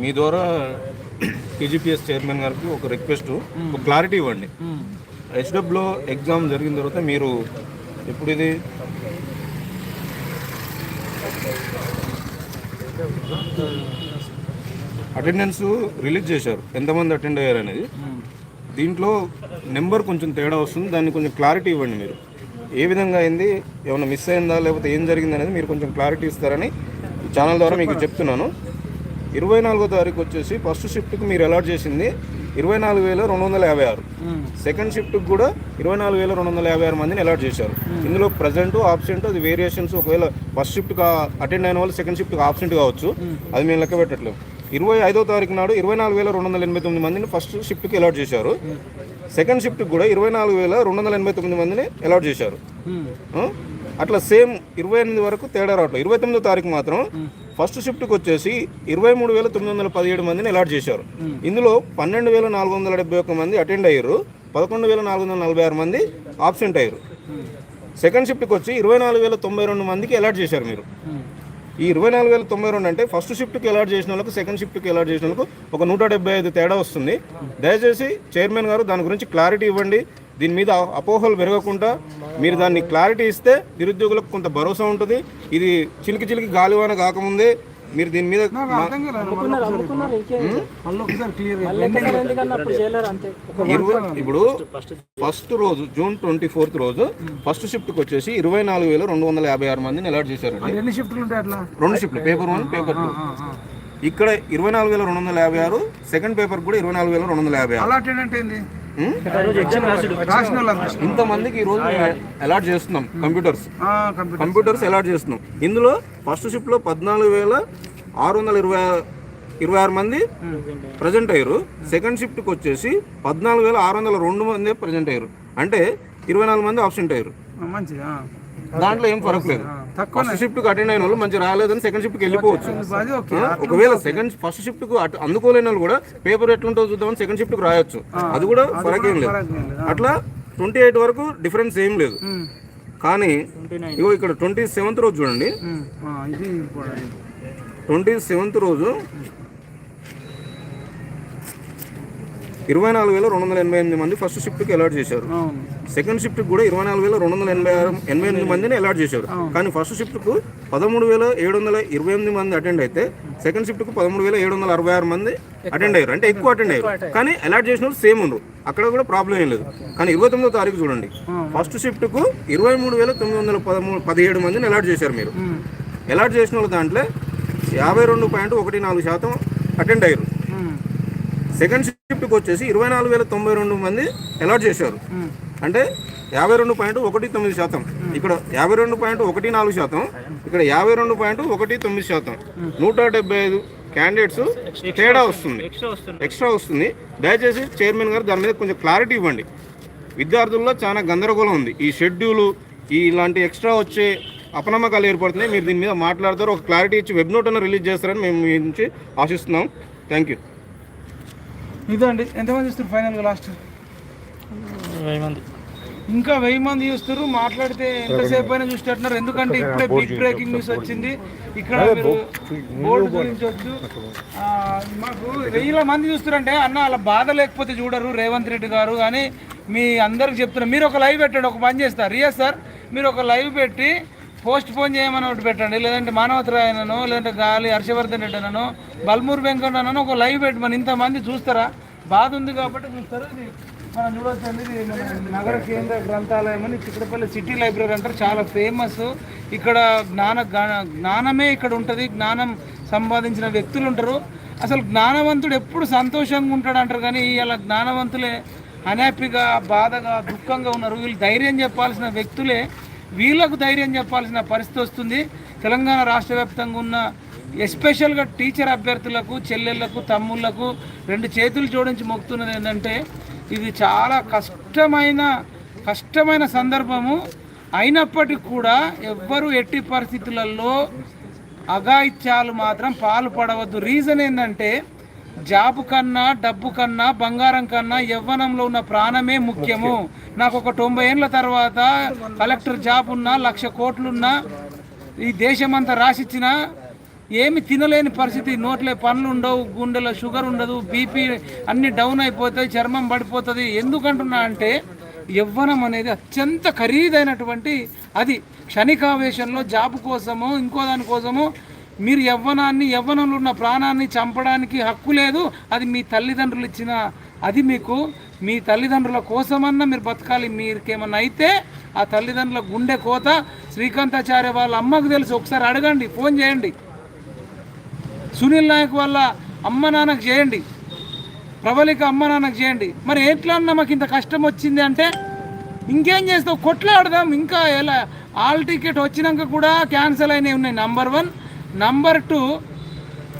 మీ ద్వారా TGPS chairman గారికి ఒక రిక్వెస్ట్ ఒక క్లారిటీ ఇవ్వండి. హెచ్డబ్ల్యూలో ఎగ్జామ్ జరిగిన తర్వాత మీరు ఎప్పుడు ఇది? అటెండెన్స్ రిలీజ్ చేశారు. ఎంతమంది అటెండ్ అయ్యారు అనేది? దీంట్లో నెంబర్ కొంచెం తేడా వస్తుంది. దాన్ని కొంచెం క్లారిటీ ఇవ్వండి మీరు. ఏ విధంగా అయింది? ఏమైనా మిస్ అయిందా? లేకపోతే ఏం జరిగింది అనేది మీరు కొంచెం క్లారిటీ ఇస్తారని ఛానల్ ద్వారా మీకు చెప్తున్నాను. ఇరవై నాలుగో తారీఖు వచ్చేసి ఫస్ట్ షిఫ్ట్కి మీరు అలాట్ చేసింది ఇరవై నాలుగు వేల రెండు వందల యాభై ఆరు. సెకండ్ షిఫ్ట్కి కూడా ఇరవై నాలుగు వేల రెండు వందల యాభై ఆరు మందిని అలాట్ చేశారు. ఇందులో ప్రజెంట్ ఆబ్సెంట్ అది వేరియేషన్స్ ఒకవేళ ఫస్ట్ షిఫ్ట్ అటెండ్ అయిన వాళ్ళు సెకండ్ షిఫ్ట్కి ఆబ్సెంట్ కావచ్చు. అది మేము లెక్క పెట్టట్లేము ఇరవై ఐదో తారీఖు నాడు ఇరవై నాలుగు వేల రెండు వందల ఎనభై తొమ్మిది మందిని ఫస్ట్ షిఫ్ట్కి అలాట్ చేశారు. సెకండ్ షిఫ్ట్కి కూడా ఇరవై నాలుగు వేల రెండు వందల ఎనభై తొమ్మిది మందిని అలాట్ చేశారు? అట్లా సేమ్ ఇరవై ఎనిమిది వరకు తేడా రావట్లేదు. ఇరవై తొమ్మిదో తారీఖు మాత్రం ఫస్ట్ షిఫ్ట్కి వచ్చేసి ఇరవై మూడు వేల తొమ్మిది వందల పదిహేడు మందిని అలాట్ చేశారు. ఇందులో పన్నెండు వేల నాలుగు వందల డెబ్బై ఒక్క మంది అటెండ్ అయ్యారు. పదకొండు వేల నాలుగు వందల నలభై ఆరు మంది ఆబ్సెంట్ అయ్యారు. సెకండ్ షిఫ్ట్కి వచ్చి ఇరవై నాలుగు వేల తొంభై రెండు మందికి అలాట్ చేశారు మీరు. ఈ ఇరవై నాలుగు వేల తొంభై రెండు అంటే ఫస్ట్ షిఫ్ట్కి అలాట్ చేసిన వాళ్ళకి సెకండ్ షిఫ్ట్కి అలాట్ చేసిన వాళ్ళకు ఒక నూట డెబ్బై ఐదు తేడా వస్తుంది. దయచేసి చైర్మన్ గారు దాని గురించి క్లారిటీ ఇవ్వండి. దీని మీద అపోహలు పెరగకుండా మీరు దాన్ని క్లారిటీ ఇస్తే నిరుద్యోగులకు కొంత భరోసా ఉంటుంది. ఇది చిలికి చిలికి గాలివాన కాకముందే మీరు దీని మీద ఇప్పుడు ఫస్ట్ రోజు జూన్ ట్వంటీ ఫోర్త్ రోజు ఫస్ట్ షిఫ్ట్కి వచ్చేసి ఇరవై నాలుగు వేల రెండు వందల యాభై ఆరు మందిని అలాట్ అట్లా? రెండు షిఫ్ట్లు పేపర్ వన్ పేపర్ టూ ఇక్కడ ఇరవై నాలుగు వేల రెండు వందల యాభై ఆరు సెకండ్ పేపర్ కూడా ఇరవై నాలుగు వేల రెండు వందల యాభై ఆరు. అలాటెడ్ అంటే ఇంతమందికి ఈ రోజు అలాట్ చేస్తున్నాం కంప్యూటర్స్ కంప్యూటర్స్ అలాట్ చేస్తున్నాం. ఇందులో ఫస్ట్ షిఫ్ట్లో పద్నాలుగు వేల ఆరు వందల ఇరవై ఇరవై ఆరు మంది ప్రజెంట్ అయ్యారు. సెకండ్ షిఫ్ట్కి వచ్చేసి పద్నాలుగు వేల ఆరు వందల రెండు మంది ప్రజెంట్ అయ్యారు. అంటే ఇరవై నాలుగు మంది ఆబ్సెంట్ అయ్యారు. దాంట్లో ఏం ఫరక్ లేదు. ఫస్ట్ షిఫ్ట్కి అటెండ్ అయిన వాళ్ళు మంచి రాలేదని సెకండ్ షిఫ్ట్కి వెళ్ళిపోవచ్చు. ఒకవేళ సెకండ్ ఫస్ట్ షిఫ్ట్కు అందుకోలేని వాళ్ళు కూడా పేపర్ ఎట్లుంటుందో చూద్దామని సెకండ్ షిఫ్ట్కు రాయొచ్చు. అది కూడా ఫరక్ ఏం లేదు. అట్లా ట్వంటీ ఎయిట్ వరకు డిఫరెన్స్ ఏం లేదు. కానీ ఇగో ఇక్కడ ట్వంటీ సెవెంత్ రోజు చూడండి. ట్వంటీ సెవెంత్ రోజు ఇరవై నాలుగు వేల రెండు వందల ఎనభై ఎనిమిది మంది ఫస్ట్ షిఫ్ట్కి అలాట్ చేశారు. సెకండ్ షిఫ్ట్ కూడా ఇరవై నాలుగు వేల రెండు వందల ఎనభై ఆరు ఎనభై ఎనిమిది మందిని అలాట్ చేశారు. కానీ ఫస్ట్ షిఫ్ట్కు పదమూడు వేల ఏడు వందల ఇరవై ఎనిమిది మంది అటెండ్ అయితే సెకండ్ షిఫ్ట్కు పదమూడు వేల ఏడు వందల అరవై ఆరు మంది అటెండ్ అయ్యారు. అంటే ఎక్కువ అటెండ్ అయ్యారు. కానీ అలాట్ చేసిన వాళ్ళు సేమ్ ఉండరు. అక్కడ కూడా ప్రాబ్లం ఏం లేదు. కానీ ఇరవై తొమ్మిదో తారీఖు చూడండి. ఫస్ట్ షిఫ్ట్కు ఇరవై మూడు వేల తొమ్మిది వందల పదమూడు పదిహేడు మందిని అలాట్ చేశారు మీరు. అలాట్ చేసిన వాళ్ళ దాంట్లో యాభై రెండు పాయింట్ ఒకటి నాలుగు శాతం అటెండ్ అయ్యారు. సెకండ్ షిఫ్ట్కి వచ్చేసి ఇరవై నాలుగు వేల తొంభై రెండు మంది అలాట్ చేశారు. అంటే యాభై రెండు పాయింట్ ఒకటి తొమ్మిది శాతం. ఇక్కడ యాభై రెండు పాయింట్ ఒకటి నాలుగు శాతం. ఇక్కడ యాభై రెండు పాయింట్ ఒకటి తొమ్మిది శాతం. నూట డెబ్బై ఐదు క్యాండిడేట్స్ తేడా వస్తుంది. ఎక్స్ట్రా వస్తుంది. ఎక్స్ట్రా వస్తుంది. దయచేసి చైర్మన్ గారు దాని మీద కొంచెం క్లారిటీ ఇవ్వండి. విద్యార్థుల్లో చాలా గందరగోళం ఉంది. ఈ షెడ్యూలు ఈ ఇలాంటి ఎక్స్ట్రా వచ్చే అపనమ్మకాలు ఏర్పడుతున్నాయి. మీరు దీని మీద మాట్లాడతారు. ఒక క్లారిటీ ఇచ్చి వెబ్ నోట్ అన్న రిలీజ్ చేస్తారని మేము మీ నుంచి ఆశిస్తున్నాం. Thank you. ఇదండి ఎంతమంది చూస్తారు ఫైనల్గా లాస్ట్? వెయ్యి మంది. ఇంకా వెయ్యి మంది చూస్తారు మాట్లాడితే ఎంతసేపు అయినా చూసేటట్టున్నారు ఎందుకంటే ఇప్పుడే బిగ్ బ్రేకింగ్ న్యూస్ వచ్చింది. ఇక్కడ మీరు బోర్డు గురించి వచ్చు మాకు వెయ్యిల మంది చూస్తారంటే అన్న అలా బాధ లేకపోతే చూడరు రేవంత్ రెడ్డి గారు. కానీ మీ అందరికి చెప్తున్నారు మీరు ఒక లైవ్ పెట్టండి ఒక పని చేస్తారు రియస్ సార్ మీరు ఒక లైవ్ పెట్టి పోస్ట్ పోన్ చేయమని ఒకటి పెట్టండి. లేదంటే మానవతరాయనను లేదంటే గాలి హర్షవర్ధన్ రెడ్డినను బల్మూర్ వెంకటనను ఒక లైవ్ పెట్టమని ఇంతమంది చూస్తారా? బాధ ఉంది కాబట్టి చూస్తారు? ఇది మనం చూడొచ్చండి. ఇది నగర కేంద్ర గ్రంథాలయం అని చిక్కడపల్లి సిటీ లైబ్రరీ అంటారు. చాలా ఫేమస్. ఇక్కడ జ్ఞాన జ్ఞాన- జ్ఞానమే ఇక్కడ ఉంటుంది. జ్ఞానం సంపాదించిన వ్యక్తులు ఉంటారు. అసలు జ్ఞానవంతుడు ఎప్పుడు సంతోషంగా ఉంటాడు అంటారు కానీ ఇలా జ్ఞానవంతులే అన్యాపీగా బాధగా దుఃఖంగా ఉన్నారు. వీళ్ళు ధైర్యం చెప్పాల్సిన వ్యక్తులే వీళ్ళకు ధైర్యం చెప్పాల్సిన పరిస్థితి వస్తుంది. తెలంగాణ రాష్ట్ర వ్యాప్తంగా ఉన్న ఎస్పెషల్గా టీచర్ అభ్యర్థులకు చెల్లెళ్ళకు తమ్ముళ్ళకు రెండు చేతులు జోడించి మొక్కుతున్నది ఏంటంటే ఇది చాలా కష్టమైన కష్టమైన సందర్భము. అయినప్పటికీ కూడా ఎవ్వరూ ఎట్టి పరిస్థితులలో అఘాయిత్యాలు మాత్రం పాలు పడవద్దు. రీజన్ ఏంటంటే జాబు కన్నా డబ్బు కన్నా బంగారం కన్నా యవ్వనంలో ఉన్న ప్రాణమే ముఖ్యము. నాకు ఒక తొంభై ఏళ్ళ తర్వాత కలెక్టర్ జాబ్ ఉన్నా లక్ష కోట్లున్నా ఈ దేశమంతా రాసిచ్చిన ఏమి తినలేని పరిస్థితి. నోట్లే పనులు ఉండవు గుండెలో షుగర్ ఉండదు బీపీ అన్ని డౌన్ అయిపోతాయి చర్మం పడిపోతుంది. ఎందుకంటున్నా అంటే యవ్వనం అనేది అత్యంత ఖరీదైనటువంటి అది. క్షణికావేశంలో జాబ్ కోసము ఇంకో దానికోసము మీరు యవ్వనాన్ని యవ్వనంలో ఉన్న ప్రాణాన్ని చంపడానికి హక్కు లేదు. అది మీ తల్లిదండ్రులు ఇచ్చిన అది మీకు మీ తల్లిదండ్రుల కోసమన్నా మీరు బతకాలి. మీకేమన్నా అయితే ఆ తల్లిదండ్రుల గుండె కోత శ్రీకాంతాచార్య వాళ్ళ అమ్మకు తెలుసు. ఒకసారి అడగండి ఫోన్ చేయండి. సునీల్ నాయక్ వాళ్ళ అమ్మ నాన్నకు చేయండి. ప్రబలిక అమ్మ నాన్నకు చేయండి. మరి ఎట్లా అన్న మాకు ఇంత కష్టం వచ్చింది అంటే ఇంకేం చేస్తావు? కొట్లాడదాం ఇంకా ఎలా? ఆల్ టికెట్ వచ్చినాక కూడా క్యాన్సిల్ అయినవి ఉన్నాయి. Number one. నంబర్ టూ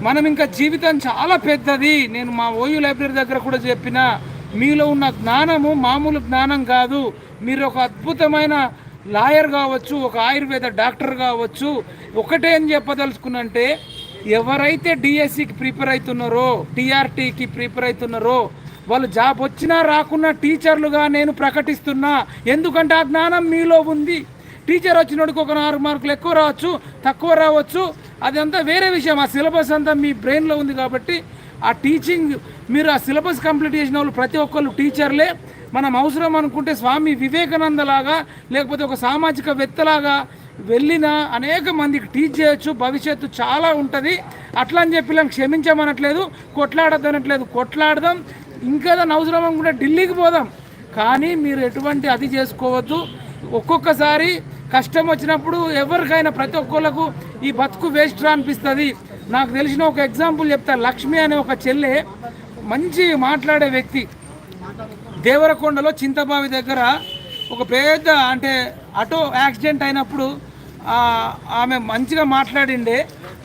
మనం ఇంకా జీవితం చాలా పెద్దది. నేను మా ఓయూ లైబ్రరీ దగ్గర కూడా చెప్పిన మీలో ఉన్న జ్ఞానము మామూలు జ్ఞానం కాదు. మీరు ఒక అద్భుతమైన లాయర్ కావచ్చు ఒక ఆయుర్వేద డాక్టర్ కావచ్చు. ఒకటే అని చెప్పదలుచుకున్నంటే ఎవరైతే డిఎస్సికి ప్రిపేర్ అవుతున్నారో టీఆర్టీకి ప్రిపేర్ అవుతున్నారో వాళ్ళు జాబ్ వచ్చినా రాకున్నా టీచర్లుగా నేను ప్రకటిస్తున్నా. ఎందుకంటే ఆ జ్ఞానం మీలో ఉంది. టీచర్ వచ్చినోడికి ఒక నాలుగు మార్కులు ఎక్కువ రావచ్చు తక్కువ రావచ్చు. అదంతా వేరే విషయం. ఆ సిలబస్ అంతా మీ బ్రెయిన్లో ఉంది కాబట్టి ఆ టీచింగ్ మీరు ఆ సిలబస్ కంప్లీట్ చేసిన వాళ్ళు ప్రతి ఒక్కళ్ళు టీచర్లే. మనం అవసరం అనుకుంటే స్వామి వివేకానంద లాగా లేకపోతే ఒక సామాజిక వేత్తలాగా వెళ్ళిన అనేక మందికి టీచ్ చేయొచ్చు భవిష్యత్తు చాలా ఉంటుంది. అట్లా అని చెప్పి ఇలా క్షమించమనట్లేదు కొట్లాడద్దనట్లేదు కొట్లాడదాం ఇంకేదైనా అవసరం అనుకుంటే ఢిల్లీకి పోదాం. కానీ మీరు ఎటువంటి అది చేసుకోవద్దు. ఒక్కొక్కసారి కష్టం వచ్చినప్పుడు ఎవరికైనా ప్రతి ఒక్కళ్ళకు ఈ బతుకు వేస్ట్ అనిపిస్తుంది. నాకు తెలిసిన ఒక ఎగ్జాంపుల్ చెప్తా. లక్ష్మి అనే ఒక చెల్లె మంచి మాట్లాడే వ్యక్తి. దేవరకొండలో చింతబావి దగ్గర ఒక పెద్ద అంటే ఆటో యాక్సిడెంట్ అయినప్పుడు ఆమె మంచిగా మాట్లాడిండే.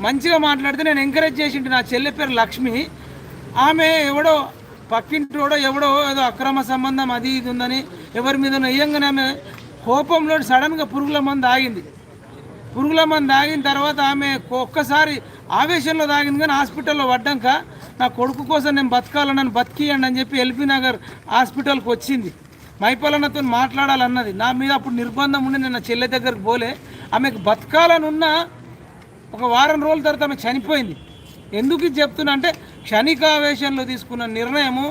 మంచిగా మాట్లాడితే నేను ఎంకరేజ్ చేసిండు నా చెల్లె పేరు లక్ష్మి. ఆమె ఎవడో పక్కింటోడో ఎవడో ఏదో అక్రమ సంబంధం అది ఇది ఉందని ఎవరి మీద నెయ్యంగానే ఆమె కోపంలో సడన్గా పురుగుల మందు ఆగింది. పురుగుల మందు తాగిన తర్వాత ఆమె ఒక్కసారి ఆవేశంలో తాగింది కానీ హాస్పిటల్లో పడ్డాక నా కొడుకు కోసం నేను బతకాలని నన్ను బతికియండి అని చెప్పి ఎల్బీ నగర్ హాస్పిటల్కి వచ్చింది. మైపాలన్నతో మాట్లాడాలన్నది. నా మీద అప్పుడు నిర్బంధం ఉండి నేను నా చెల్లె దగ్గరికి పోలే. ఆమెకు బతకాలని ఉన్న ఒక వారం రోజుల తర్వాత ఆమె చనిపోయింది. ఎందుకు ఇది చెప్తున్నా అంటే క్షణికావేశంలో తీసుకున్న నిర్ణయము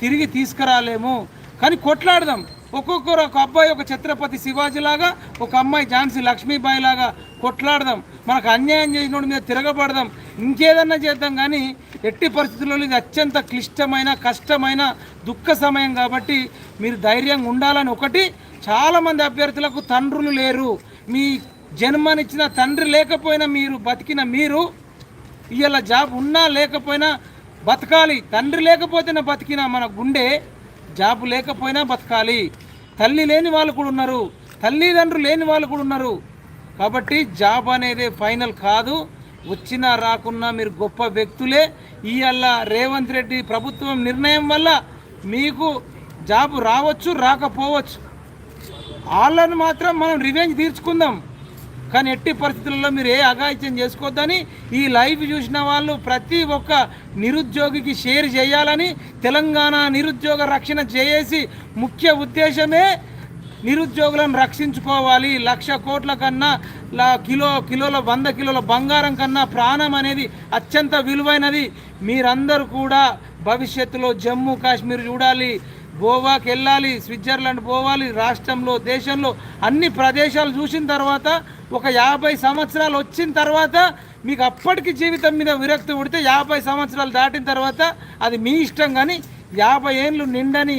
తిరిగి తీసుకురాలేము. కానీ కొట్లాడదాం. ఒక్కొక్కరు ఒక అబ్బాయి ఒక ఛత్రపతి శివాజీ లాగా ఒక అమ్మాయి ఝాన్సీ లక్ష్మీబాయి లాగా కొట్లాడదాం. మనకు అన్యాయం చేసినోడి మీద తిరగబడదాం. ఇంకేదన్నా చేద్దాం కానీ ఎట్టి పరిస్థితుల్లో ఇది అత్యంత క్లిష్టమైన కష్టమైన దుఃఖ సమయం కాబట్టి మీరు ధైర్యంగా ఉండాలని ఒకటి చాలామంది అభ్యర్థులకు తండ్రులు లేరు. మీ జన్మనిచ్చిన తండ్రి లేకపోయినా మీరు బతికిన మీరు ఇవాళ జాబ్ ఉన్నా లేకపోయినా బతకాలి. తండ్రి లేకపోతేనే బతికిన మన గుండె జాబ్ లేకపోయినా బతకాలి. తల్లి లేని వాళ్ళు కూడా ఉన్నారు. తల్లిదండ్రులు లేని వాళ్ళు కూడా ఉన్నారు. కాబట్టి జాబ్ అనేది ఫైనల్ కాదు. వచ్చినా రాకున్నా మీరు గొప్ప వ్యక్తులే. ఇవాళ రేవంత్ రెడ్డి ప్రభుత్వం నిర్ణయం వల్ల మీకు జాబ్ రావచ్చు రాకపోవచ్చు. వాళ్ళని మాత్రం మనం రివెంజ్ తీర్చుకుందాం. కానీ ఎట్టి పరిస్థితుల్లో మీరు ఏ అఘాయిత్యం చేసుకోవద్దని ఈ లైవ్ చూసిన వాళ్ళు ప్రతి ఒక్క నిరుద్యోగికి షేర్ చేయాలని తెలంగాణ నిరుద్యోగ రక్షణ చేసి ముఖ్య ఉద్దేశమే నిరుద్యోగులను రక్షించుకోవాలి. లక్ష కోట్ల కన్నా లా కిలో కిలోల వంద కిలోల బంగారం కన్నా ప్రాణం అనేది అత్యంత విలువైనది. మీరందరూ కూడా భవిష్యత్తులో జమ్మూ కాశ్మీర్ చూడాలి. గోవాకి వెళ్ళాలి స్విట్జర్లాండ్ పోవాలి. రాష్ట్రంలో దేశంలో అన్ని ప్రదేశాలు చూసిన తర్వాత ఒక యాభై సంవత్సరాలు వచ్చిన తర్వాత మీకు అప్పటికి జీవితం మీద విరక్తి పుడితే యాభై సంవత్సరాలు దాటిన తర్వాత అది మీ ఇష్టం కానీ యాభై ఏళ్ళు నిండని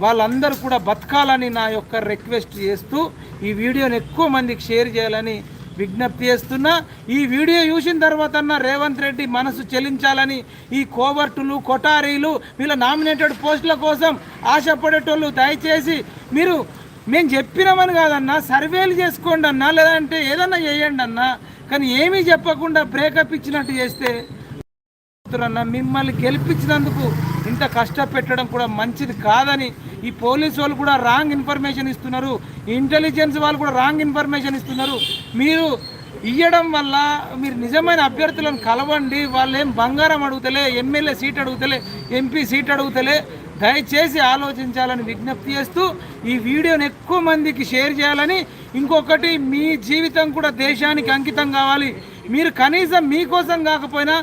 వాళ్ళందరూ కూడా బతకాలని నా యొక్క రిక్వెస్ట్ చేస్తూ ఈ వీడియోని ఎక్కువ మందికి షేర్ చేయాలని విజ్ఞప్తి చేస్తున్నా. ఈ వీడియో చూసిన తర్వాత రేవంత్ రెడ్డి మనసు చెల్లించాలని ఈ కోవర్టులు కొటారీలు వీళ్ళ నామినేటెడ్ పోస్టుల కోసం ఆశపడేటోళ్ళు దయచేసి మీరు మేము చెప్పినామని కాదన్నా సర్వేలు చేసుకోండి అన్నా లేదంటే ఏదన్నా చేయండి అన్నా కానీ ఏమీ చెప్పకుండా బ్రేకప్ ఇచ్చినట్టు చేస్తే మిమ్మల్ని గెలిపించినందుకు ఇంత కష్టపెట్టడం కూడా మంచిది కాదని ఈ పోలీసు వాళ్ళు కూడా రాంగ్ ఇన్ఫర్మేషన్ ఇస్తున్నారు. ఇంటెలిజెన్స్ వాళ్ళు కూడా రాంగ్ ఇన్ఫర్మేషన్ ఇస్తున్నారు. మీరు ఇవ్వడం వల్ల మీరు నిజమైన అభ్యర్థులను కలవండి. వాళ్ళు ఏం బంగారం అడుగుతలే ఎమ్మెల్యే సీట్ అడుగుతలే ఎంపీ సీట్ అడుగుతలే. దయచేసి ఆలోచించాలని విజ్ఞప్తి చేస్తూ ఈ వీడియోని ఎక్కువ మందికి షేర్ చేయాలని ఇంకొకటి మీ జీవితం కూడా దేశానికి అంకితం కావాలి. మీరు కనీసం మీకోసం కాకపోయినా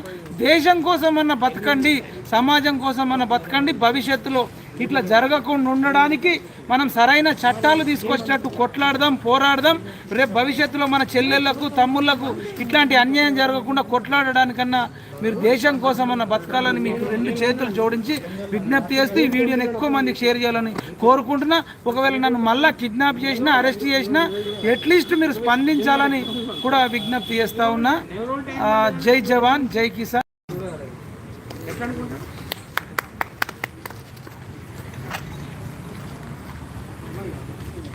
దేశం కోసం అన్న బతకండి. సమాజం కోసం మనం బతకండి భవిష్యత్తులో ఇట్లా జరగకుండా ఉండడానికి మనం సరైన చట్టాలు తీసుకొచ్చినట్టు కొట్లాడదాం పోరాడదాం. రేపు భవిష్యత్తులో మన చెల్లెళ్ళకు తమ్ముళ్ళకు ఇట్లాంటి అన్యాయం జరగకుండా కొట్లాడడానికన్నా మీరు దేశం కోసం అన్న బతకాలని మీకు రెండు చేతులు జోడించి విజ్ఞప్తి చేస్తూ ఈ వీడియోని ఎక్కువ మందికి షేర్ చేయాలని కోరుకుంటున్నా. ఒకవేళ నన్ను మళ్ళా కిడ్నాప్ చేసినా అరెస్ట్ చేసినా అట్లీస్ట్ మీరు స్పందించాలని కూడా విజ్ఞప్తి చేస్తూ ఉన్నా. జై జవాన్ జై కిసాన్.